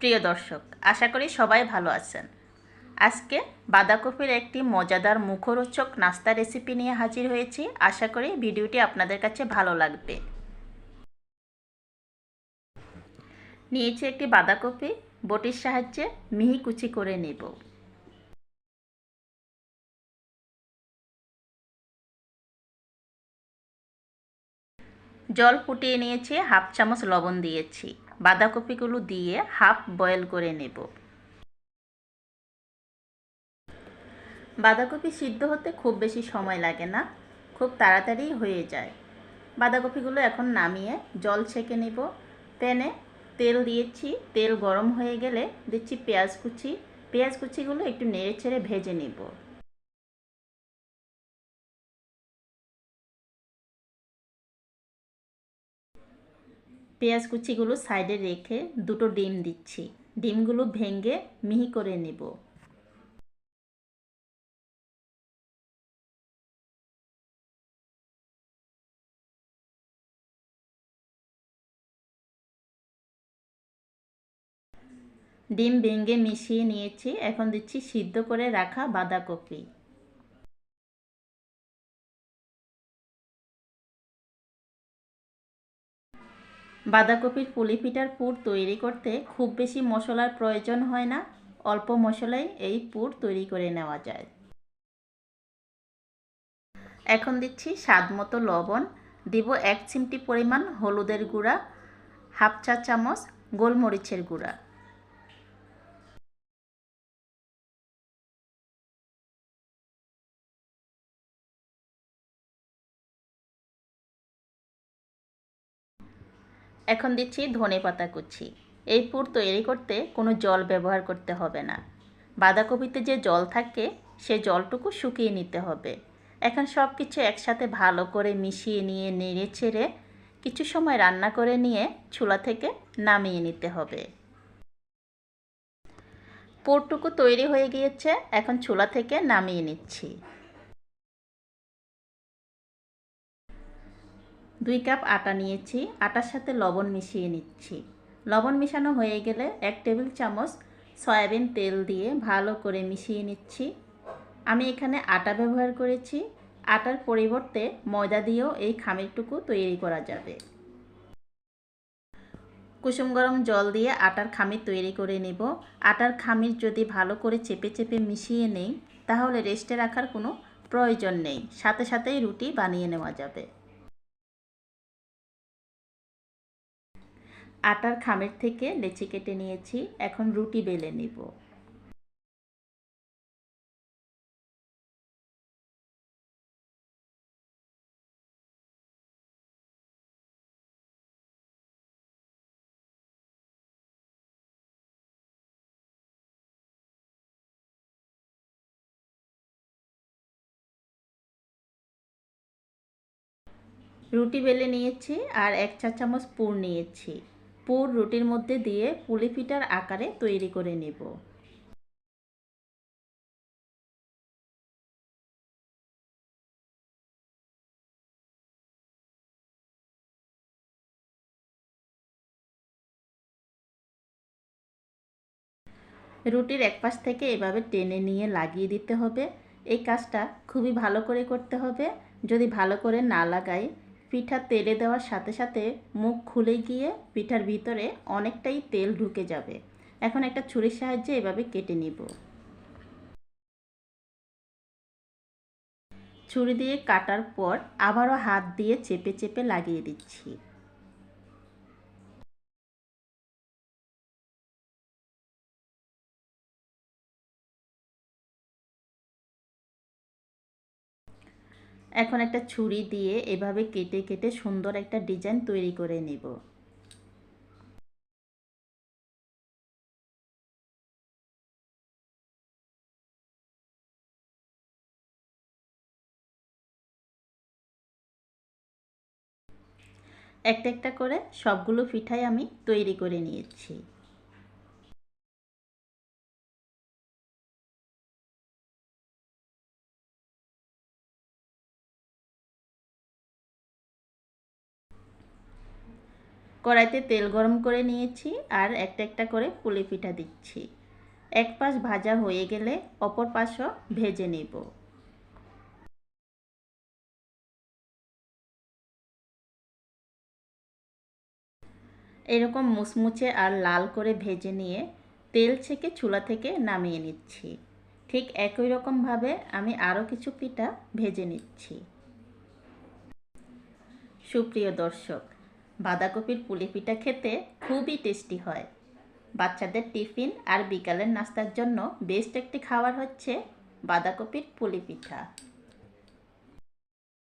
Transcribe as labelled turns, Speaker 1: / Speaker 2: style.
Speaker 1: প্রিয় দর্শক, আশা করি সবাই ভালো আছেন। আজকে বাঁধাকপির একটি মজাদার মুখরোচক নাস্তা রেসিপি নিয়ে হাজির হয়েছি। আশা করি ভিডিওটি আপনাদের কাছে ভালো লাগবে। নিয়েছি একটি বাঁধাকপি, বটির সাহায্যে মিহি কুচি করে নেব। জল ফুটিয়ে নিয়েছি, হাফ চামচ লবণ দিয়েছি। বাঁধাকপিগুলো দিয়ে হাফ বয়েল করে নেব। বাঁধাকপি সিদ্ধ হতে খুব বেশি সময় লাগে না, খুব তাড়াতাড়ি হয়ে যায়। বাঁধাকপিগুলো এখন নামিয়ে জল ছেঁকে নেব। প্যানে তেল দিয়েছি, তেল গরম হয়ে গেলে দিচ্ছি পেঁয়াজ কুচি। পেঁয়াজ কুচিগুলো একটু নেড়ে ছেড়ে ভেজে নেব। পেঁয়াজ কুচিগুলো সাইডে রেখে দুটো ডিম দিচ্ছি। ডিমগুলো ভেঙে মিহি করে নেব। ডিম ভেঙে মিশিয়ে নিয়েছি। এখন দিচ্ছি সিদ্ধ করে রাখা বাঁধাকপি। বাঁধাকপির পুলি পিঠার পুর তৈরি করতে খুব বেশি মশলার প্রয়োজন হয় না। অল্প মশলাই এই পুর তৈরি করে নেওয়া যায়। এখন দিচ্ছি স্বাদ মতো লবণ। দিব এক চিমটি পরিমাণ হলুদের গুঁড়া, হাফ চা চামচ গোলমরিচের গুঁড়া। এখন দিচ্ছি ধনে পাতা কুচি। এই পুর তৈরি করতে কোনো জল ব্যবহার করতে হবে না। বাঁধাকপিতে যে জল থাকে, সে জলটুকু শুকিয়ে নিতে হবে। এখন সব কিছু একসাথে ভালো করে মিশিয়ে নিয়ে নেড়ে ছেড়ে কিছু সময় রান্না করে নিয়ে চুলা থেকে নামিয়ে নিতে হবে। পুরটুকু তৈরি হয়ে গিয়েছে, এখন চুলা থেকে নামিয়ে নিচ্ছি। দুই কাপ আটা নিয়েছি, আটার সাথে লবণ মিশিয়ে নিচ্ছি। লবণ মিশানো হয়ে গেলে এক টেবিল চামচ সয়াবিন তেল দিয়ে ভালো করে মিশিয়ে নিচ্ছি। আমি এখানে আটা ব্যবহার করেছি। আটার পরিবর্তে ময়দা দিয়েও এই খামিরটুকু তৈরি করা যাবে। কুসুম গরম জল দিয়ে আটার খামির তৈরি করে নেব। আটার খামির যদি ভালো করে চেপে চেপে মিশিয়ে নেই, তাহলে রেস্টে রাখার কোনো প্রয়োজন নেই। সাথে সাথেই রুটি বানিয়ে নেওয়া যাবে। আটার খামের থেকে লেচি কেটে নিয়েছি, এখন রুটি বেলে নিব। রুটি বেলে নিয়েছি আর এক চা চামচ পুর নিয়েছি। পুর রুটির মধ্যে দিয়ে পুলি পিঠার আকারে তৈরি করে নেব। রুটির এক পাশ থেকে এভাবে টেনে নিয়ে লাগিয়ে দিতে হবে। এই কাজটা খুবই ভালো করে করতে হবে। যদি ভালো করে না লাগাই পিঠা তেলে দেওয়ার সাথে সাথে মুখ খুলে গিয়ে পিঠার ভিতরে অনেকটাই তেল ঢুকে যাবে। এখন একটা ছুরির সাহায্যে এভাবে কেটে নিব। ছুরি দিয়ে কাটার পর আবারও হাত দিয়ে চেপে চেপে লাগিয়ে দিচ্ছি। এখন একটা ছুরি দিয়ে এভাবে কেটে কেটে সুন্দর একটা ডিজাইন তৈরি করে নেব। একটা একটা করে সবগুলো পিঠাই আমি তৈরি করে নিয়েছি। কড়াইতে তেল গরম করে নিয়েছি আর একটা একটা করে পুলি পিঠা দিচ্ছি। এক পাশ ভাজা হয়ে গেলে অপর পাশও ভেজে নেব। এরকম মুচমুচে আর লাল করে ভেজে নিয়ে তেল ছেঁকে চুলা থেকে নামিয়ে নিচ্ছি। ঠিক একই রকমভাবে আমি আরও কিছু পিঠা ভেজে নিচ্ছি। সুপ্রিয় দর্শক বাঁধাকপির পুলি পিঠা খেতে খুবই টেস্টি হয়। বাচ্চাদের টিফিন আর বিকালের নাস্তার জন্য বেস্ট একটি খাবার হচ্ছে বাঁধাকপির পুলি পিঠা।